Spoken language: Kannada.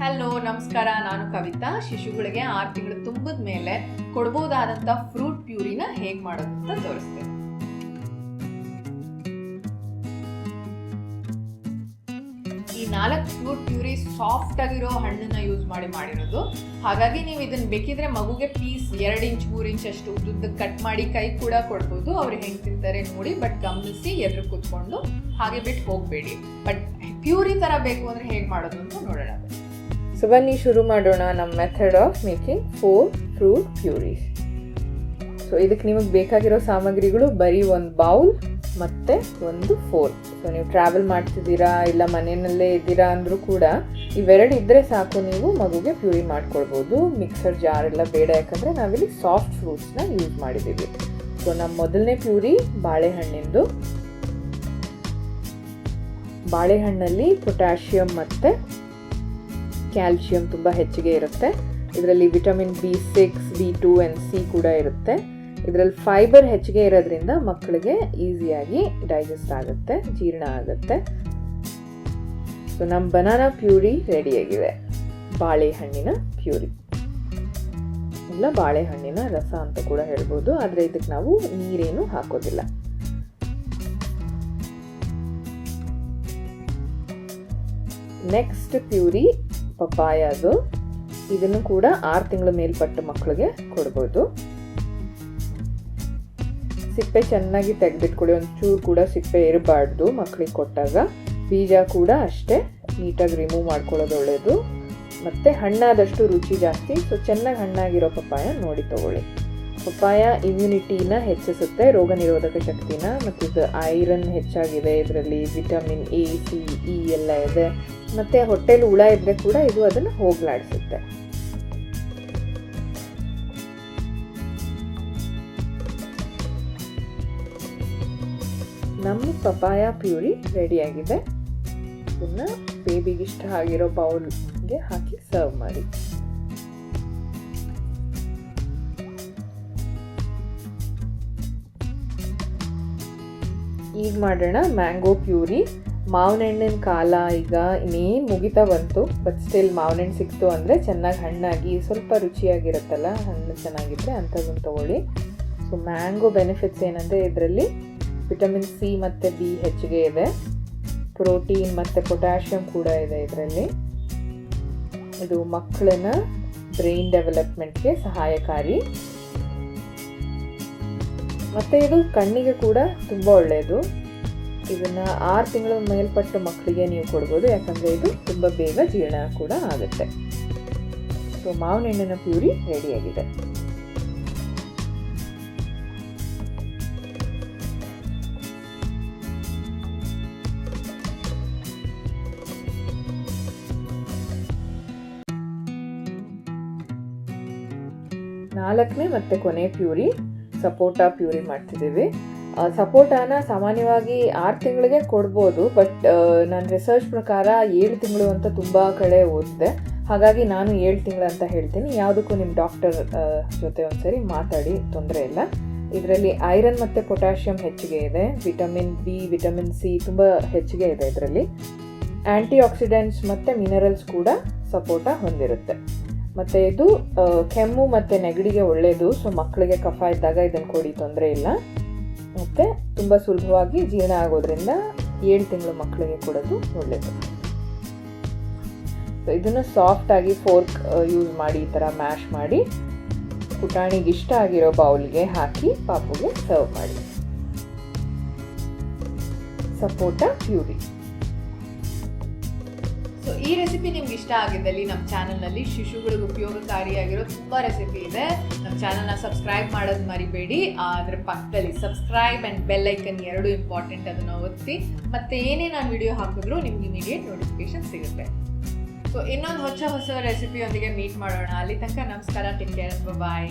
ಹಲೋ ನಮಸ್ಕಾರ. ನಾನು ಕವಿತಾ. ಶಿಶುಗಳಿಗೆ ಆರು ತಿಂಗಳು ತುಂಬಿದ ಮೇಲೆ ಕೊಡ್ಬೋದಾದಂಥ ಫ್ರೂಟ್ ಪ್ಯೂರಿನ ಹೇಗೆ ಮಾಡೋದು ಅಂತ ತೋರಿಸ್ತೇನೆ. ಈ ನಾಲ್ಕು ಫ್ರೂಟ್ ಪ್ಯೂರಿ ಸಾಫ್ಟ್ ಆಗಿರೋ ಹಣ್ಣನ್ನ ಯೂಸ್ ಮಾಡಿ ಮಾಡಿರೋದು. ಹಾಗಾಗಿ ನೀವು ಇದನ್ನ ಬೇಕಿದ್ರೆ ಮಗುಗೆ ಪೀಸ್ ಎರಡು ಇಂಚ್, ಮೂರು ಇಂಚ್ ಅಷ್ಟು ಉದ್ದ ಕಟ್ ಮಾಡಿ ಕೈ ಕೂಡ ಕೊಡ್ಬೋದು. ಅವ್ರು ಹೆಂಗೆ ತಿಂತಾರೆ ನೋಡಿ ಬಟ್ ಗಮನಿಸಿ ಎದುರು ಕೂತ್ಕೊಂಡು ಹಾಗೆ ಬಿಟ್ಟು ಹೋಗಬೇಡಿ. ಬಟ್ ಪ್ಯೂರಿ ಥರ ಬೇಕು ಅಂದ್ರೆ ಹೇಗೆ ಮಾಡೋದು ಅಂತ ನೋಡೋಣ. ಸೊ ಬನ್ನಿ ಶುರು ಮಾಡೋಣ ನಮ್ಮ method of making four fruit purees so ಇದಕ್ಕೆ ನಿಮಗೆ ಬೇಕಾಗಿರೋ ಸಾಮಗ್ರಿಗಳು ಬರೀ ಒಂದು ಬೌಲ್ ಮತ್ತು ಒಂದು ಫೋರ್ ಸೊ ನೀವು ಟ್ರಾವೆಲ್ ಮಾಡ್ತಿದ್ದೀರಾ ಇಲ್ಲ ಮನೆಯಲ್ಲೇ ಇದ್ದೀರಾ ಅಂದರೂ ಕೂಡ ಇವೆರಡು ಇದ್ದರೆ ಸಾಕು ನೀವು ಮಗುಗೆ ಪ್ಯೂರಿ ಮಾಡ್ಕೊಳ್ಬೋದು ಮಿಕ್ಸರ್ ಜಾರ್ ಎಲ್ಲ ಬೇಡ ಯಾಕಂದರೆ ನಾವಿಲ್ಲಿ ಸಾಫ್ಟ್ ಫ್ರೂಟ್ಸ್ನ ಯೂಸ್ ಮಾಡಿದ್ದೀವಿ ಸೊ ನಮ್ಮ ಮೊದಲನೇ ಪ್ಯೂರಿ ಬಾಳೆಹಣ್ಣಿಂದು ಬಾಳೆಹಣ್ಣಲ್ಲಿ ಪೊಟ್ಯಾಷಿಯಮ್ ಮತ್ತು ಕ್ಯಾಲ್ಶಿಯಂ ತುಂಬ ಹೆಚ್ಚಿಗೆ ಇರುತ್ತೆ. ಇದರಲ್ಲಿ vitamin B six B two and C ಕೂಡ ಇರುತ್ತೆ. ಇದರಲ್ಲಿ ಫೈಬರ್ ಹೆಚ್ಚಿಗೆ ಇರೋದ್ರಿಂದ ಮಕ್ಕಳಿಗೆ ಈಸಿಯಾಗಿ ಡೈಜೆಸ್ಟ್ ಆಗುತ್ತೆ, ಜೀರ್ಣ ಆಗುತ್ತೆ. ಸೊ ನಮ್ಮ ಬನಾನಾ ಪ್ಯೂರಿ ರೆಡಿಯಾಗಿದೆ ಬಾಳೆಹಣ್ಣಿನ ಪ್ಯೂರಿ ಇಲ್ಲ ಬಾಳೆಹಣ್ಣಿನ ರಸ ಅಂತ ಕೂಡ ಹೇಳ್ಬೋದು. ಆದರೆ ಇದಕ್ಕೆ ನಾವು ನೀರೇನು ಹಾಕೋದಿಲ್ಲ. ನೆಕ್ಸ್ಟ್ ಪ್ಯೂರಿ ಪಪಾಯದು ಇದನ್ನು ಕೂಡ ಆರು ತಿಂಗಳ ಮೇಲ್ಪಟ್ಟ ಮಕ್ಕಳಿಗೆ ಕೊಡ್ಬೋದು. ಸಿಪ್ಪೆ ಚೆನ್ನಾಗಿ ತೆಗೆದಿಟ್ಕೊಳ್ಳಿ. ಒಂಚೂರು ಕೂಡ ಸಿಪ್ಪೆ ಇರಬಾರ್ದು ಮಕ್ಕಳಿಗೆ ಕೊಟ್ಟಾಗ. ಬೀಜ ಕೂಡ ಅಷ್ಟೇ ನೀಟಾಗಿ ರಿಮೂವ್ ಮಾಡ್ಕೊಳ್ಳೋದು ಒಳ್ಳೆಯದು ಮತ್ತು ಹಣ್ಣಾದಷ್ಟು ರುಚಿ ಜಾಸ್ತಿ. ಸೊ ಚೆನ್ನಾಗಿ ಹಣ್ಣಾಗಿರೋ ಪಪ್ಪಾಯ ನೋಡಿ ತಗೊಳ್ಳಿ. ಪಪ್ಪಾಯ ಇಮ್ಯುನಿಟಿನ ಹೆಚ್ಚಿಸುತ್ತೆ, ರೋಗ ನಿರೋಧಕ ಶಕ್ತಿನ. ಮತ್ತು ಇದು ಐರನ್ ಹೆಚ್ಚಾಗಿದೆ. ಇದರಲ್ಲಿ ವಿಟಮಿನ್ ಎ ಸಿ ಇ ಎಲ್ಲ ಇದೆ. ಮತ್ತು ಹೊಟ್ಟೆಲಿ ಹುಳ ಇದ್ದರೆ ಕೂಡ ಇದು ಅದನ್ನು ಹೋಗ್ಲಾಡಿಸುತ್ತೆ. ನಮ್ಮ ಪಪಾಯ ಪ್ಯೂರಿ ರೆಡಿಯಾಗಿದೆ. ಇದನ್ನು ಬೇಬಿಗೆ ಇಷ್ಟ ಆಗಿರೋ ಬೌಲ್ಗೆ ಹಾಕಿ ಸರ್ವ್ ಮಾಡಿ. ಈಗ ಮಾಡೋಣ ಮ್ಯಾಂಗೋ ಪ್ಯೂರಿ. ಮಾವಿನ ಹಣ್ಣಿನ ಕಾಲ ಈಗ ಇನ್ನೇನು ಮುಗಿತಾ ಬಂತು ಬಟ್ ಸ್ಟಿಲ್ ಮಾವಿನ ಹಣ್ಣು ಸಿಕ್ತು ಅಂದರೆ ಚೆನ್ನಾಗಿ ಹಣ್ಣಾಗಿ, ಸ್ವಲ್ಪ ರುಚಿಯಾಗಿರುತ್ತಲ್ಲ, ಹಣ್ಣು ಚೆನ್ನಾಗಿದ್ದರೆ ಅಂಥದ್ದನ್ನು ತೊಗೊಳ್ಳಿ. ಸೊ ಮ್ಯಾಂಗೋ ಬೆನಿಫಿಟ್ಸ್ ಏನಂದರೆ ಇದರಲ್ಲಿ ವಿಟಮಿನ್ ಸಿ ಮತ್ತು ಬಿ ಹೆಚ್ಚಿಗೆ ಇದೆ. ಪ್ರೋಟೀನ್ ಮತ್ತು ಪೊಟ್ಯಾಷಿಯಮ್ ಕೂಡ ಇದೆ ಇದರಲ್ಲಿ. ಇದು ಮಕ್ಕಳನ್ನ ಬ್ರೈನ್ ಡೆವಲಪ್ಮೆಂಟ್ಗೆ ಸಹಾಯಕಾರಿ. ಮತ್ತು ಇದು ಕಣ್ಣಿಗೆ ಕೂಡ ತುಂಬ ಒಳ್ಳೆಯದು ಇದನ್ನು ಆರು ತಿಂಗಳ ಮೇಲ್ಪಟ್ಟ ಮಕ್ಕಳಿಗೆ ನೀವು ಕೊಡ್ಬೋದು, ಯಾಕಂದರೆ ಇದು ತುಂಬ ಬೇಗ ಜೀರ್ಣ ಕೂಡ ಆಗುತ್ತೆ. ಸೊ ಮಾವಿನ ಹಣ್ಣಿನ ಪ್ಯೂರಿ ರೆಡಿಯಾಗಿದೆ ನಾಲ್ಕನೇ ಮತ್ತು ಕೊನೆ ಪ್ಯೂರಿ, ಸಪೋಟಾ ಪ್ಯೂರಿ ಮಾಡ್ತಿದ್ದೀವಿ. ಸಪೋಟಾನ ಸಾಮಾನ್ಯವಾಗಿ ಆರು ತಿಂಗಳಿಗೆ ಕೊಡ್ಬೋದು ಬಟ್ ನನ್ನ ರಿಸರ್ಚ್ ಪ್ರಕಾರ ಏಳು ತಿಂಗಳು ಅಂತ ತುಂಬ ಕಡೆ ಓದಿದೆ. ಹಾಗಾಗಿ ನಾನು ಏಳು ತಿಂಗಳು ಅಂತ ಹೇಳ್ತೀನಿ. ಯಾವುದಕ್ಕೂ ನಿಮ್ಮ ಡಾಕ್ಟರ್ ಜೊತೆ ಒಂದ್ಸರಿ ಮಾತಾಡಿ, ತೊಂದರೆ ಇಲ್ಲ. ಇದರಲ್ಲಿ ಐರನ್ ಮತ್ತು ಪೊಟ್ಯಾಷಿಯಂ ಹೆಚ್ಚಿಗೆ ಇದೆ. ವಿಟಮಿನ್ ಬಿ, ವಿಟಮಿನ್ ಸಿ ತುಂಬ ಹೆಚ್ಚಿಗೆ ಇದೆ ಇದರಲ್ಲಿ. ಆ್ಯಂಟಿ ಆಕ್ಸಿಡೆಂಟ್ಸ್ ಮತ್ತು ಮಿನರಲ್ಸ್ ಕೂಡ ಸಪೋರ್ಟ ಹೊಂದಿರುತ್ತೆ. ಮತ್ತು ಇದು ಕೆಮ್ಮು ಮತ್ತು ನೆಗಡಿಗೆ ಒಳ್ಳೆಯದು ಸೊ ಮಕ್ಕಳಿಗೆ ಕಫ ಇದ್ದಾಗ ಇದನ್ನು ಕೊಡಿ, ತೊಂದರೆ ಇಲ್ಲ. ಮತ್ತು ತುಂಬ ಸುಲಭವಾಗಿ ಜೀರ್ಣ ಆಗೋದ್ರಿಂದ ಏಳು ತಿಂಗಳು ಮಕ್ಕಳಿಗೆ ಕೊಡೋದು ಒಳ್ಳೆಯದು ಸೊ ಇದನ್ನು ಸಾಫ್ಟಾಗಿ ಫೋರ್ಕ್ ಯೂಸ್ ಮಾಡಿ, ಈ ಥರ ಮ್ಯಾಶ್ ಮಾಡಿ, ಪುಟಾಣಿಗೆ ಇಷ್ಟ ಆಗಿರೋ ಬೌಲ್ಗೆ ಹಾಕಿ ಪಾಪುಗೆ ಸರ್ವ್ ಮಾಡಿ. ಸಪೋಟ ಪ್ಯೂರಿ. ಸೊ ಈ ರೆಸಿಪಿ ನಿಮ್ಗೆ ಇಷ್ಟ ಆಗಿದ್ದಲ್ಲಿ ನಮ್ಮ ಚಾನಲ್ನಲ್ಲಿ ಶಿಶುಗಳಿಗೆ ಉಪಯೋಗಕಾರಿಯಾಗಿರೋ ತುಂಬ ರೆಸಿಪಿ ಇದೆ. ನಮ್ಮ ಚಾನಲ್ನ ಸಬ್ಸ್ಕ್ರೈಬ್ ಮಾಡೋದು ಮರಿಬೇಡಿ. ಅದರ ಪಕ್ಕದಲ್ಲಿ ಸಬ್ಸ್ಕ್ರೈಬ್ ಆ್ಯಂಡ್ ಬೆಲ್ ಐಕನ್ ಎರಡು ಇಂಪಾರ್ಟೆಂಟ್ ಅದನ್ನು ಒತ್ತಿ. ಮತ್ತೆ ಏನೇ ನಾನು ವಿಡಿಯೋ ಹಾಕಿದ್ರು ನಿಮ್ಗೆ ಇಮಿಡಿಯೇಟ್ ನೋಟಿಫಿಕೇಶನ್ ಸಿಗುತ್ತೆ. ಸೊ ಇನ್ನೊಂದು ಹೊಸ ಹೊಸ ರೆಸಿಪಿಯೊಂದಿಗೆ ಮೀಟ್ ಮಾಡೋಣ. ಅಲ್ಲಿ ತನಕ ನಮಸ್ಕಾರ. Take care bye